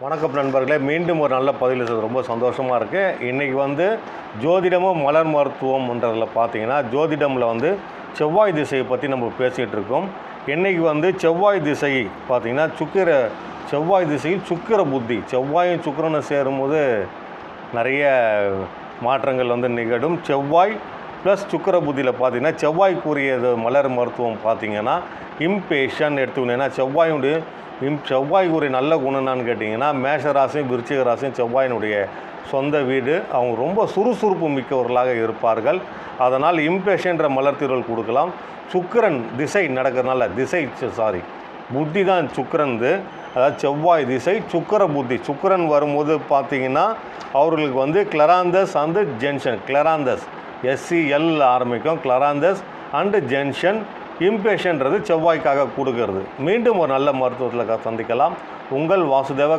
வணக்கம் நண்பர்களே மீண்டும் ஒரு நல்ல பதில் ரொம்ப சந்தோஷமாக இருக்குது இன்றைக்கி வந்து ஜோதிடமும் மலர் மருத்துவம்ன்றதில் பார்த்தீங்கன்னா ஜோதிடமில் வந்து செவ்வாய் திசையை பற்றி நம்ம பேசிகிட்டு இருக்கோம். இன்றைக்கி வந்து செவ்வாய் திசை பார்த்திங்கன்னா சுக்கிர செவ்வாய் திசையில் சுக்கிர புத்தி. செவ்வாயும் சுக்கிரனும் சேரும்போது நிறைய மாற்றங்கள் வந்து நிகழும். செவ்வாய் ப்ளஸ் சுக்கிர புத்தியில் பார்த்தீங்கன்னா செவ்வாய்க்குரியது மலர் மருத்துவம் பார்த்தீங்கன்னா இம்பேஷன் எடுத்துக்கிட்டீங்கன்னா செவ்வாயுடைய இம் செவ்வாய்க்குரிய நல்ல குணம் என்னன்னு கேட்டிங்கன்னா மேஷராசையும் விருச்சிகராசையும் விருச்சிக ராசியும் செவ்வாயினுடைய சொந்த வீடு. அவங்க ரொம்ப சுறுசுறுப்பு மிக்கவர்களாக இருப்பார்கள். அதனால் இம்பேஷன்ற மலர் கொடுக்கலாம். சுக்கரன் திசை நடக்கிறதுனால திசை சாரி புத்தி தான் சுக்கரன்து. அதாவது செவ்வாய் திசை சுக்கிர புத்தி. சுக்கரன் வரும்போது பார்த்திங்கன்னா அவர்களுக்கு வந்து கிளராந்தஸ் அந்த ஜென்ஷன் கிளராந்தஸ் எஸ்சிஎல் ஆரம்பிக்கும். கிளராந்தஸ் அண்டு ஜென்ஷன் இம்பேஷன்றது செவ்வாய்க்காக கொடுக்கறது. மீண்டும் ஒரு நல்ல மருத்துவத்தில் சந்திக்கலாம். உங்கள் வாசுதேவ